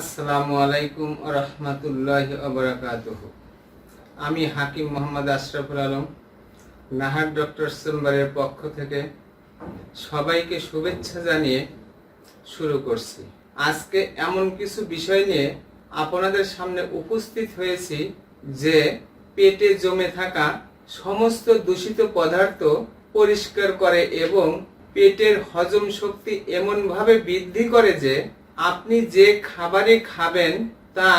আসসালামু আলাইকুম রহমতুল্লাহ আবরাকাত আমি হাকিম মোহাম্মদ আশরাফুল আলম, নাহার ডক্টর চেম্বারের পক্ষ থেকে সবাইকে শুভেচ্ছা জানিয়ে শুরু করছি। আজকে এমন কিছু বিষয় নিয়ে আপনাদের সামনে উপস্থিত হয়েছি যে পেটে জমে থাকা সমস্ত দূষিত পদার্থ পরিষ্কার করে এবং পেটের হজম শক্তি এমনভাবে বৃদ্ধি করে যে আপনি যে খাবারে খাবেন, তা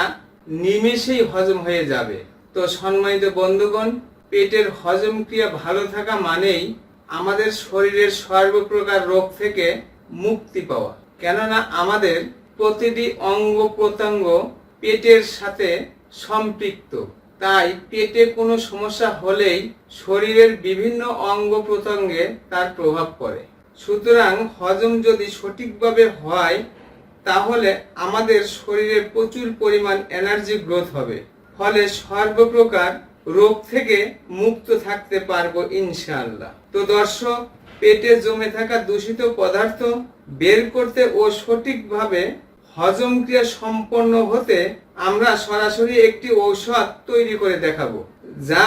নিমেষেই হজম হয়ে যাবে। তো সম্মানিত বন্ধুগণ, পেটের হজম ক্রিয়া ভালো থাকা মানেই আমাদের শরীরের সর্বপ্রকার রোগ থেকে মুক্তি পাওয়া। কেননা আমাদের প্রতিটি অঙ্গ প্রত্যঙ্গ পেটের সাথে সম্পৃক্ত। তাই পেটে কোনো সমস্যা হলেই শরীরের বিভিন্ন অঙ্গ প্রত্যঙ্গে তার প্রভাব পড়ে। সুতরাং হজম যদি সঠিকভাবে হয় তাহলে আমাদের শরীরে প্রচুর পরিমাণ এনার্জি গ্রোথ হবে। ফলে সর্বপ্রকার রোগ থেকে মুক্ত থাকতে পারব ইনশাআল্লাহ। তো দর্শক, পেটে জমে থাকা দূষিত পদার্থ বের করতে ও সঠিকভাবে হজম ক্রিয়া সম্পন্ন হতে আমরা সরাসরি একটি ঔষধ তৈরি করে দেখাবো, যা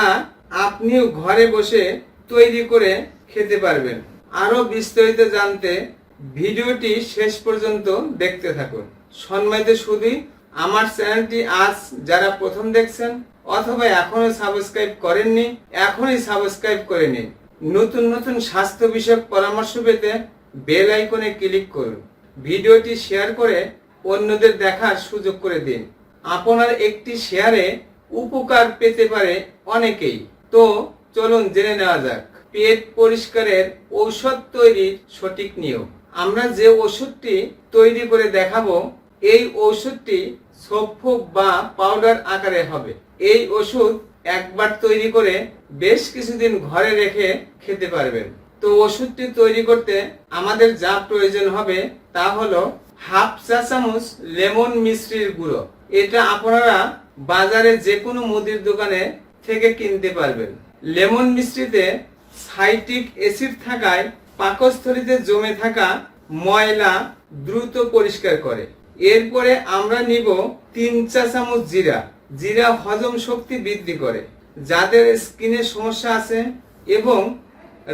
আপনিও ঘরে বসে তৈরি করে খেতে পারবেন। আরও বিস্তারিত জানতে ভিডিওটি শেষ পর্যন্ত দেখতে থাকুন। সম্মানিত শুধু আমার চ্যানেলটি আজ যারা প্রথম দেখছেন অথবা এখনও সাবস্ক্রাইব করেননি, এখনই সাবস্ক্রাইব করে নিন। নতুন নতুন স্বাস্থ্য বিষয়ক পরামর্শ পেতে বেল আইকনে ক্লিক করুন। ভিডিওটি শেয়ার করে অন্যদের দেখার সুযোগ করে দিন। আপনার একটি শেয়ারে উপকার পেতে পারে অনেকেই। তো চলুন জেনে নেওয়া যাক। পেট পরিষ্কারের ঔষধ তৈরির সঠিক নিয়ম। আমরা যে ওষুধটি তৈরি করে দেখাবো, এই ওষুধটি সোপ বা পাউডার আকারে হবে। এই ওষুধ একবার তৈরি করে বেশ কিছুদিন ঘরে রেখে খেতে পারবেন। তো ওষুধটি তৈরি করতে আমাদের যা প্রয়োজন হবে তা হলো হাফ চা চামচ লেমন মিশ্রির গুঁড়ো। এটা আপনারা বাজারে যে কোনো মুদির দোকানে থেকে কিনতে পারবেন। লেমন মিশ্রিতে সাইটিক অ্যাসিড থাকায় পাকস্থলীতে জমে থাকা ময়লা দ্রুত পরিষ্কার করে। এরপরে আমরা নিব তিন চা চামচ জিরা। জিরা হজম শক্তি বৃদ্ধি করে, যাদের স্কিনের সমস্যা আছে এবং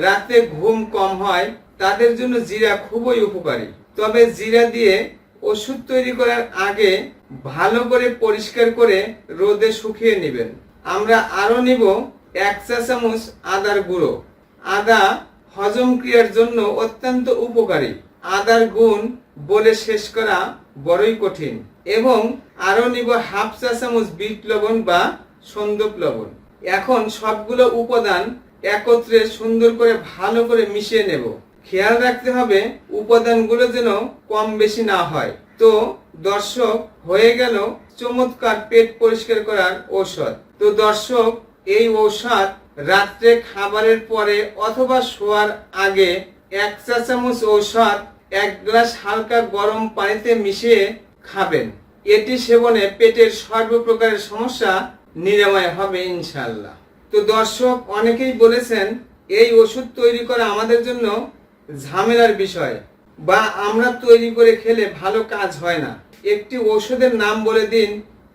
রাতে ঘুম কম হয়, তাদের জন্য জিরা খুবই উপকারী। তবে জিরা দিয়ে ওষুধ তৈরি করার আগে ভালো করে পরিষ্কার করে রোদে শুকিয়ে নেবেন। আমরা আরও নিব এক চা চামচ আদার গুঁড়ো। আদা হজম ক্রিয়ার জন্য অত্যন্ত উপকারী। আদার গুণ বলে শেষ করা বড়ই কঠিন। এবং আরও নিব হাফ চা চামচ বিট লবণ বা সন্দুপ লবণ। এখন সবগুলো উপাদান একত্রে সুন্দর করে ভালো করে মিশিয়ে নেব। খেয়াল রাখতে হবে উপাদানগুলো যেন কম বেশি না হয়। তো দর্শক, হয়ে গেল চমৎকার পেট পরিষ্কার করার ঔষধ। তো দর্শক, এই ঔষধ রাত্রে খাবারের পরে অথবা শোয়ার আগে এক চা চামচ ঔষধ, এক গ্লাস হালকা গরম পানিতে মিশিয়ে খাবেন। এটি সেবনে পেটের সর্বপ্রকারের সমস্যা নিরাময় হবে ইনশাল্লাহ তো দর্শক, অনেকেই বলেছেন, এই ওষুধ তৈরি করা আমাদের জন্য ঝামেলার বিষয় বা আমরা তৈরি করে খেলে ভালো কাজ হয় না। একটি ওষুধের নাম বলে দিন,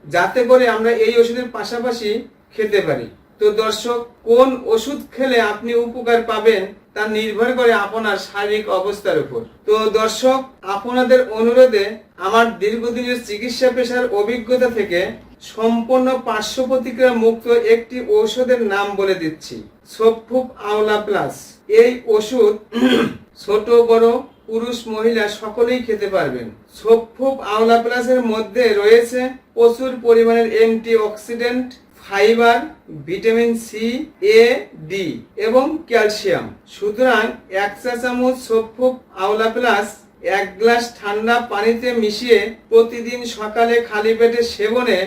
যাতে করে আমরা এই ওষুধের পাশাপাশি খেতে পারি। তো দর্শক, কোন ওষুধ খেলে আপনি উপকার পাবেন তা নির্ভর করে আপনার শারীরিক অবস্থার উপর। তো দর্শক, আপনাদের অনুরোধে আমার দীর্ঘদিনের চিকিৎসা পেশার অভিজ্ঞতা থেকে সম্পূর্ণ পার্শ্ব প্রতিক্রিয়া মুক্ত একটি ঔষধের নাম বলে দিচ্ছি সোফুপ আওলা প্লাস। এই ওষুধ ছোট, বড়, পুরুষ, মহিলা সকলেই খেতে পারবেন। সোফুপ আওলা প্লাসের মধ্যে রয়েছে প্রচুর পরিমাণের antioxidant fibre, vitamin C A D এবং ক্যালসিয়াম। সুতরাং এক চা চামচ সোফুপ আওলা প্লাস এক গ্লাস ঠান্ডা পানিতে মিশিয়ে প্রতিদিন সকালে খালি পেটে সেবনে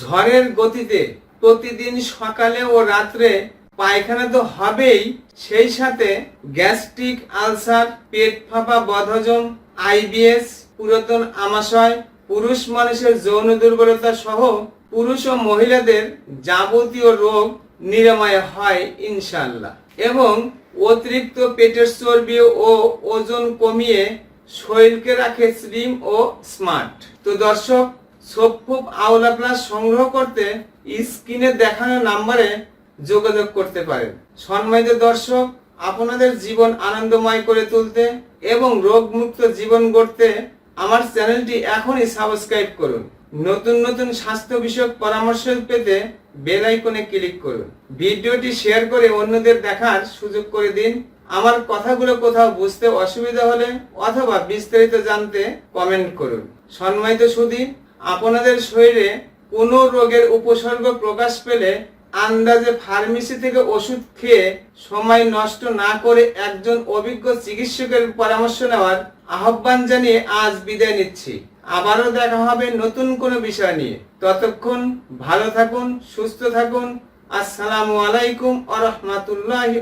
ঝড়ের গতিতে প্রতিদিন সকালে ও রাত্রে পায়খানা তো হবেই, সেই সাথে গ্যাস্ট্রিক আলসার, পেট ফাঁপা বদহজম আইবিএস পুরাতন আমাশয়, পুরুষ মানুষের যৌন দুর্বলতা সহ পুরুষ ও মহিলাদের যাবতীয় রোগ নিরাময় হয় ইনশাল্লাহ এবং অতিরিক্ত পেটের চর্বি ও ওজন কমিয়ে শরীরকে রাখে স্লিম ও স্মার্ট। তো দর্শক সোফুপ আওলা প্লাস সংগ্রহ করতে স্ক্রিনে দেখানো নাম্বারে যোগাযোগ করতে পারেন। সম্মানিত দর্শক, আপনাদের জীবন আনন্দময় করে তুলতে এবং রোগমুক্ত জীবন গড়তে আমার চ্যানেলটি এখনই সাবস্ক্রাইব করুন। নতুন নতুন স্বাস্থ্য বিষয়ক পরামর্শ পেতে বেল আইকনে ক্লিক করুন। ভিডিওটি শেয়ার করে অন্যদের দেখার সুযোগ করে দিন। আমার কথাগুলো কোথাও বুঝতে অসুবিধা হলে অথবা বিস্তারিত জানতে কমেন্ট করুন। সম্মানিত সুধী, আপনাদের শরীরে কোনো রোগের উপসর্গ প্রকাশ পেলে আন্দাজে ফার্মেসি থেকে ওষুধ খেয়ে সময় নষ্ট না করে একজন অভিজ্ঞ চিকিৎসকের পরামর্শ নেওয়ার আহ্বান জানিয়ে আজ বিদায় নিচ্ছি। আবারও দেখা হবে নতুন কোনো বিষয় নিয়ে। ততক্ষণ ভালো থাকুন, সুস্থ থাকুন। আসসালামু আলাইকুম আ রহমতুল্লাহি